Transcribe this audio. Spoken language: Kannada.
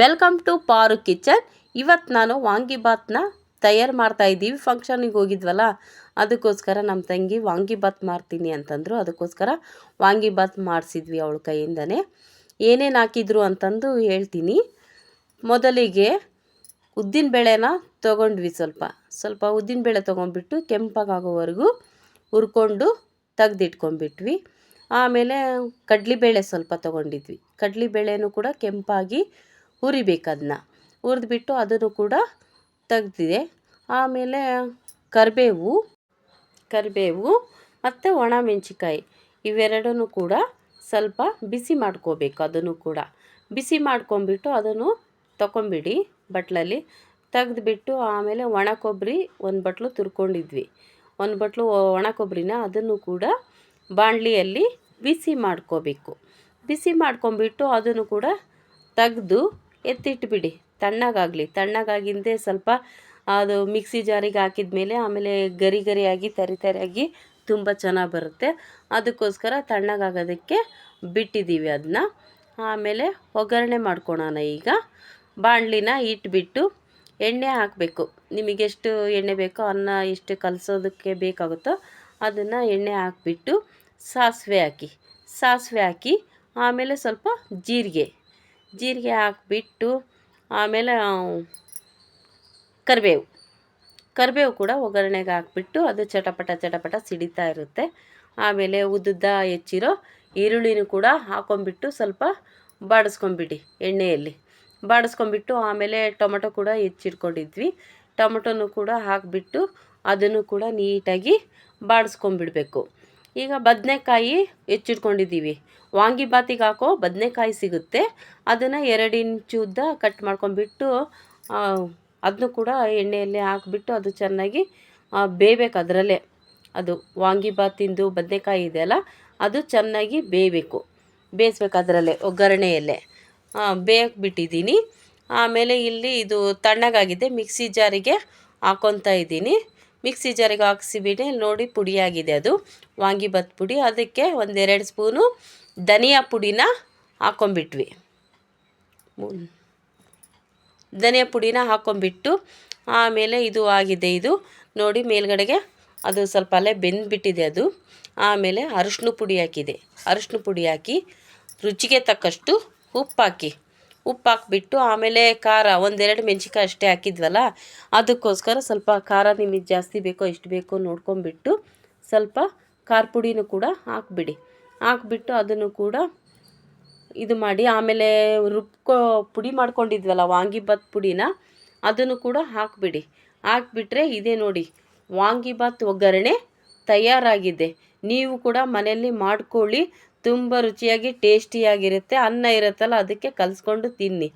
ವೆಲ್ಕಮ್ ಟು ಪಾರು ಕಿಚನ್. ಇವತ್ತು ನಾನು ವಾಂಗಿಬಾತ್ನ ತಯಾರು ಮಾಡ್ತಾ ಇದ್ದೀವಿ. ಫಂಕ್ಷನಿಗೆ ಹೋಗಿದ್ವಲ್ಲ, ಅದಕ್ಕೋಸ್ಕರ ನಮ್ಮ ತಂಗಿ ವಾಂಗಿಬಾತ್ ಮಾಡ್ತೀನಿ ಅಂತಂದರು. ಅದಕ್ಕೋಸ್ಕರ ವಾಂಗಿಬಾತ್ ಮಾಡಿಸಿದ್ವಿ ಅವಳ ಕೈಯಿಂದನೇ. ಏನೇನು ಹಾಕಿದ್ರು ಅಂತಂದು ಹೇಳ್ತೀನಿ. ಮೊದಲಿಗೆ ಉದ್ದಿನ ಬೇಳೆನ ತೊಗೊಂಡ್ವಿ ಸ್ವಲ್ಪ. ಸ್ವಲ್ಪ ಉದ್ದಿನಬೇಳೆ ತೊಗೊಂಡ್ಬಿಟ್ಟು ಕೆಂಪಾಗೋವರೆಗೂ ಹುರ್ಕೊಂಡು ತೆಗ್ದಿಟ್ಕೊಂಡ್ಬಿಟ್ವಿ. ಆಮೇಲೆ ಕಡ್ಲಿಬೇಳೆ ಸ್ವಲ್ಪ ತೊಗೊಂಡಿದ್ವಿ. ಕಡ್ಲಿಬೇಳೆನೂ ಕೂಡ ಕೆಂಪಾಗಿ ಹುರಿಬೇಕು ಅದನ್ನ ಹುರಿದ್ಬಿಟ್ಟು ಅದನ್ನು ಕೂಡ ತೆಗ್ದಿದೆ. ಆಮೇಲೆ ಕರಿಬೇವು ಕರಿಬೇವು ಮತ್ತು ಒಣಮೆಣ್ಸಿಕಾಯಿ ಇವೆರಡನ್ನೂ ಕೂಡ ಸ್ವಲ್ಪ ಬಿಸಿ ಮಾಡ್ಕೋಬೇಕು ಅದನ್ನು ಕೂಡ. ಬಿಸಿ ಮಾಡ್ಕೊಂಬಿಟ್ಟು ಅದನ್ನು ತಗೊಂಬಿಡಿ ಬಟ್ಲಲ್ಲಿ. ತೆಗೆದ್ಬಿಟ್ಟು ಆಮೇಲೆ ಒಣ ಕೊಬ್ಬರಿ ಒಂದು ಬಟ್ಲು ತುರ್ಕೊಂಡಿದ್ವಿ. ಒಂದು ಬಟ್ಲು ಒಣ ಕೊಬ್ಬರಿನ ಅದನ್ನು ಕೂಡ ಬಾಣಲಿಯಲ್ಲಿ ಬಿಸಿ ಮಾಡ್ಕೋಬೇಕು. ಬಿಸಿ ಮಾಡ್ಕೊಂಬಿಟ್ಟು ಅದನ್ನು ಕೂಡ ತೆಗ್ದು ಎತ್ತಿಟ್ಬಿಡಿ, ತಣ್ಣಗಾಗಲಿ. ತಣ್ಣಗಾಗಿಂದೆ ಸ್ವಲ್ಪ ಅದು ಮಿಕ್ಸಿ ಜಾರಿಗೆ ಹಾಕಿದ ಮೇಲೆ ಆಮೇಲೆ ಗರಿ ಗರಿಯಾಗಿ, ತರಿ ತರಿಯಾಗಿ ತುಂಬ ಚೆನ್ನಾಗಿ ಬರುತ್ತೆ. ಅದಕ್ಕೋಸ್ಕರ ತಣ್ಣಗಾಗೋದಕ್ಕೆ ಬಿಟ್ಟಿದ್ದೀವಿ ಅದನ್ನ ಆಮೇಲೆ ಒಗ್ಗರಣೆ ಮಾಡ್ಕೊಳೋಣ ಈಗ. ಬಾಣಲಿನ ಇಟ್ಬಿಟ್ಟು ಎಣ್ಣೆ ಹಾಕಬೇಕು. ನಿಮಗೆಷ್ಟು ಎಣ್ಣೆ ಬೇಕೋ ಅನ್ನ ಎಷ್ಟು ಕಲಸೋದಕ್ಕೆ ಬೇಕಾಗುತ್ತೋ ಅದನ್ನು ಎಣ್ಣೆ ಹಾಕಿಬಿಟ್ಟು ಸಾಸಿವೆ ಹಾಕಿ. ಸಾಸಿವೆ ಹಾಕಿ ಆಮೇಲೆ ಸ್ವಲ್ಪ ಜೀರಿಗೆ. ಜೀರಿಗೆ ಹಾಕಿಬಿಟ್ಟು ಆಮೇಲೆ ಕರಿಬೇವು. ಕರಿಬೇವು ಕೂಡ ಒಗ್ಗರಣೆಗೆ ಹಾಕ್ಬಿಟ್ಟು ಅದು ಚಟಪಟ ಚಟಪಟ ಸಿಡಿತಾ ಇರುತ್ತೆ. ಆಮೇಲೆ ಉದ್ದುದ್ದ ಹೆಚ್ಚಿರೋ ಈರುಳ್ಳಿನೂ ಕೂಡ ಹಾಕೊಂಬಿಟ್ಟು ಸ್ವಲ್ಪ ಬಾಡಿಸ್ಕೊಂಬಿಡಿ ಎಣ್ಣೆಯಲ್ಲಿ. ಬಾಡಿಸ್ಕೊಂಬಿಟ್ಟು ಆಮೇಲೆ ಟೊಮೊಟೊ ಕೂಡ ಹೆಚ್ಚಿಟ್ಕೊಂಡಿದ್ವಿ. ಟೊಮೊಟೊನೂ ಕೂಡ ಹಾಕಿಬಿಟ್ಟು ಅದನ್ನು ಕೂಡ ನೀಟಾಗಿ ಬಾಡಿಸ್ಕೊಂಬಿಡಬೇಕು ಈಗ ಬದನೆಕಾಯಿ ಹೆಚ್ಚಿಟ್ಕೊಂಡಿದ್ದೀವಿ. ವಾಂಗಿಬಾತಿಗೆ ಹಾಕೋ ಬದನೆಕಾಯಿ ಸಿಗುತ್ತೆ. ಅದನ್ನು ಎರಡು ಇಂಚು ಉದ್ದ ಕಟ್ ಮಾಡ್ಕೊಂಡ್ಬಿಟ್ಟು ಅದನ್ನು ಕೂಡ ಎಣ್ಣೆಯಲ್ಲಿ ಹಾಕ್ಬಿಟ್ಟು ಅದು ಚೆನ್ನಾಗಿ ಬೇಯಬೇಕು ಅದರಲ್ಲೇ. ಅದು ವಾಂಗಿಬಾತಿಂದು ಬದನೆಕಾಯಿ ಇದೆಯಲ್ಲ ಅದು ಚೆನ್ನಾಗಿ ಬೇಯಬೇಕು. ಬೇಯಿಸ್ಬೇಕು ಅದರಲ್ಲೇ, ಒಗ್ಗರಣೆಯಲ್ಲೇ. ಬೇಯಕ್ಕೆ ಬಿಟ್ಟಿದ್ದೀನಿ ಆಮೇಲೆ ಇಲ್ಲಿ ಇದು ತಣ್ಣಗಾಗಿದೆ, ಮಿಕ್ಸಿ ಜಾರಿಗೆ ಹಾಕ್ಕೊತಾ ಇದ್ದೀನಿ. ಮಿಕ್ಸಿ ಜಾರಿಗೆ ಹಾಕ್ಸಿಬಿಟ್ಟು ನೋಡಿ ಪುಡಿಯಾಗಿದೆ ಅದು. ವಾಂಗಿಭಾತ್ ಪುಡಿ. ಅದಕ್ಕೆ ಒಂದೆರಡು ಸ್ಪೂನು ಧನಿಯಾ ಪುಡಿನ ಹಾಕೊಂಬಿಟ್ವಿ ಧನಿಯಾ ಪುಡಿನ ಹಾಕೊಂಬಿಟ್ಟು ಆಮೇಲೆ ಇದು ಆಗಿದೆ ಇದು. ನೋಡಿ ಮೇಲ್ಗಡೆಗೆ ಅದು ಸ್ವಲ್ಪ ಅಲ್ಲೇ ಬೆಂದ್ಬಿಟ್ಟಿದೆ ಅದು. ಆಮೇಲೆ ಅರಿಶಿನ ಪುಡಿ ಹಾಕಿದೆ. ಅರಿಶಿನ ಪುಡಿ ಹಾಕಿ ರುಚಿಗೆ ತಕ್ಕಷ್ಟು ಉಪ್ಪು ಹಾಕಿ ಉಪ್ಪು ಹಾಕ್ಬಿಟ್ಟು ಆಮೇಲೆ ಖಾರ, ಒಂದೆರಡು ಮೆಣ್ಸಿನ್ಕಾಯಿ ಅಷ್ಟೇ ಹಾಕಿದ್ವಲ್ಲ, ಅದಕ್ಕೋಸ್ಕರ ಸ್ವಲ್ಪ ಖಾರ ನಿಮಗೆ ಜಾಸ್ತಿ ಬೇಕೋ ಎಷ್ಟು ಬೇಕೋ ನೋಡ್ಕೊಂಬಿಟ್ಟು ಸ್ವಲ್ಪ ಖಾರ ಪುಡಿನೂ ಕೂಡ ಹಾಕ್ಬಿಡಿ. ಹಾಕ್ಬಿಟ್ಟು ಅದನ್ನು ಕೂಡ ಇದು ಮಾಡಿ, ಆಮೇಲೆ ರುಬ್ಕೋ, ಪುಡಿ ಮಾಡ್ಕೊಂಡಿದ್ವಲ್ಲ ವಾಂಗಿಭಾತ್ ಪುಡಿನ, ಅದನ್ನು ಕೂಡ ಹಾಕಿಬಿಡಿ. ಹಾಕ್ಬಿಟ್ರೆ ಇದೇ ನೋಡಿ, ವಾಂಗಿಭಾತ್ ಒಗ್ಗರಣೆ ತಯಾರಾಗಿದೆ. ನೀವು ಕೂಡ ಮನೆಯಲ್ಲಿ ಮಾಡ್ಕೊಳ್ಳಿ ತುಂಬ ರುಚಿಯಾಗಿ ಟೇಸ್ಟಿಯಾಗಿರುತ್ತೆ ಅನ್ನ ಇರುತ್ತಲ್ಲ ಅದಕ್ಕೆ ಕಲಿಸ್ಕೊಂಡು ತಿನ್ನಿ.